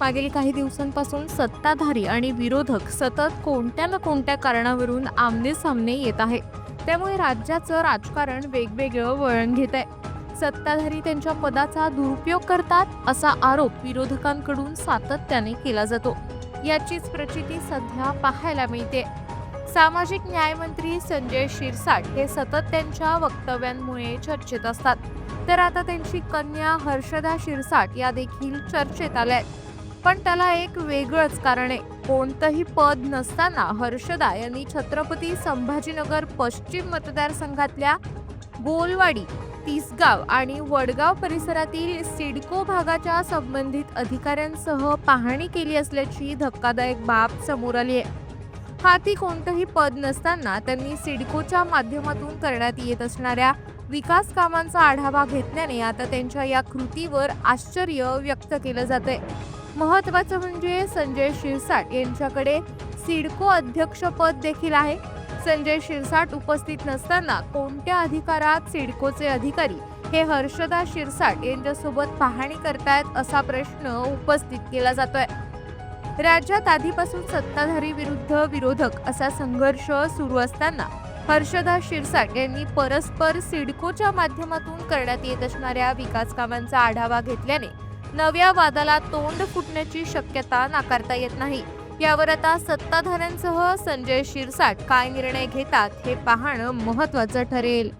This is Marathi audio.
मागील काही दिवसांपासून सत्ताधारी आणि विरोधक सतत कोणत्या ना कोणत्या कारणावरून आमने सामने येत आहे. त्यामुळे राज्याचं राजकारण वेगवेगळं वळण घेत आहे सत्ताधारी त्यांच्या पदाचा दुरुपयोग करतात असा आरोप विरोधकांकडून सातत्याने केला जातो. याचीच प्रचिती सध्या पाहायला मिळते. सामाजिक न्यायमंत्री संजय शिरसाट हे सतत त्यांच्या वक्तव्यांमुळे चर्चेत असतात. तर आता त्यांची कन्या हर्षदा शिरसाट या देखील चर्चेत आल्या आहेत पण त्याला एक वेगळंच कारण आहे. कोणतंही पद नसताना हर्षदा यांनी छत्रपती संभाजीनगर पश्चिम मतदारसंघातल्या गोलवाडी तिसगाव आणि वडगाव परिसरातील सिडको भागाच्या संबंधित अधिकाऱ्यांसह पाहणी केली असल्याची धक्कादायक बाब समोर आली आहे. हाती कोणतंही पद नसताना त्यांनी सिडकोच्या माध्यमातून करण्यात येत असणाऱ्या विकास कामांचा आढावा घेतल्याने आता त्यांच्या या कृतीवर आश्चर्य व्यक्त केलं जातंय. महत्वाचं म्हणजे संजय शिरसाट यांच्याकडे सिडको अध्यक्षपद देखील आहे. संजय शिरसाट उपस्थित नसताना कोणत्या अधिकारात सिडकोचे अधिकारी हे हर्षदा शिरसाट यांच्यासोबत पाहणी करतायत असा प्रश्न उपस्थित केला जातोय. राज्यात आधीपासून सत्ताधारी विरुद्ध विरोधक असा संघर्ष सुरू असताना हर्षदा शिरसाट यांनी परस्पर सिडकोच्या माध्यमातून करण्यात येत असणाऱ्या विकास कामांचा आढावा घेतल्याने नव्या वादाला तोंड फुटण्याची शक्यता नाकारता येत नाही. यावर आता सत्ताधाऱ्यांसह संजय शिरसाट काय निर्णय घेतात हे पाहणं महत्वाचं ठरेल.